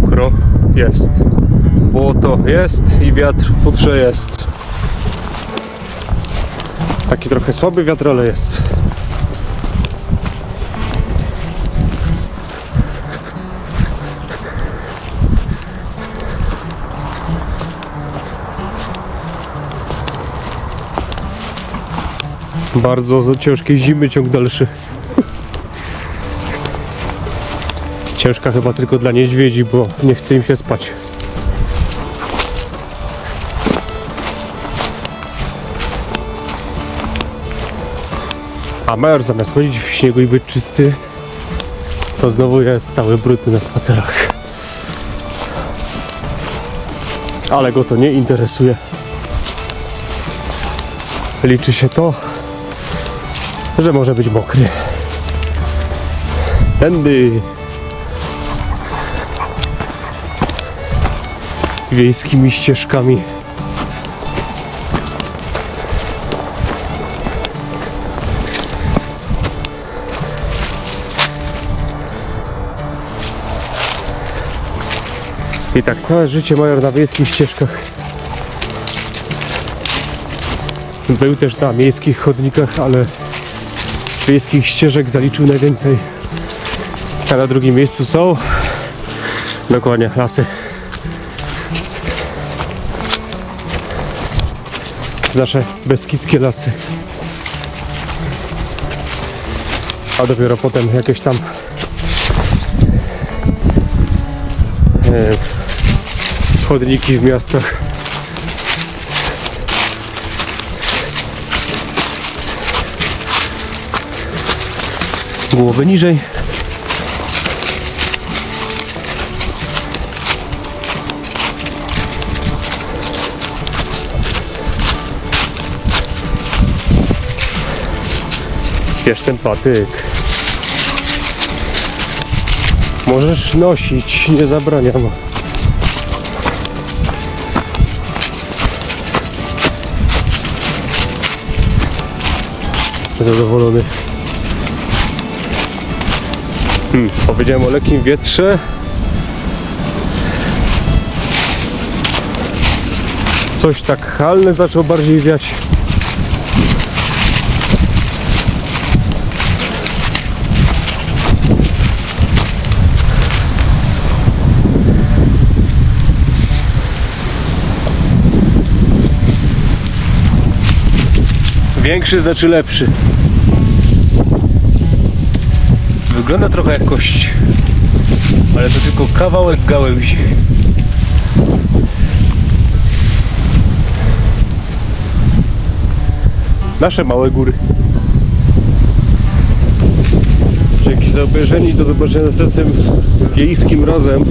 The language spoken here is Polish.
mokro jest. Błoto jest i wiatr w futrze jest. Taki trochę słaby wiatr, ale jest. Bardzo ciężkiej zimy ciąg dalszy. Ciężka chyba tylko dla niedźwiedzi, bo nie chce im się spać. A major zamiast chodzić w śniegu i być czysty, to znowu jest cały brudny na spacerach. Ale go to nie interesuje. Liczy się to, że może być mokry. Tędy. Wiejskimi ścieżkami. I tak całe życie major na wiejskich ścieżkach. Był też na miejskich chodnikach, ale wiejskich ścieżek zaliczył najwięcej. A na drugim miejscu są dokładnie lasy. Nasze beskidzkie lasy. A dopiero potem jakieś tam e, chodniki w miastach. Głowę niżej. Bierz ten patyk. Możesz nosić, nie zabraniam. Zadowolony. Hmm, powiedziałem o lekkim wietrze. Coś tak halne zaczął bardziej wiać. Większy znaczy lepszy. Wygląda trochę jak kość. Ale to tylko kawałek gałęzi. Nasze małe góry. Dzięki za obejrzenie i do zobaczenia następnym wiejskim razem.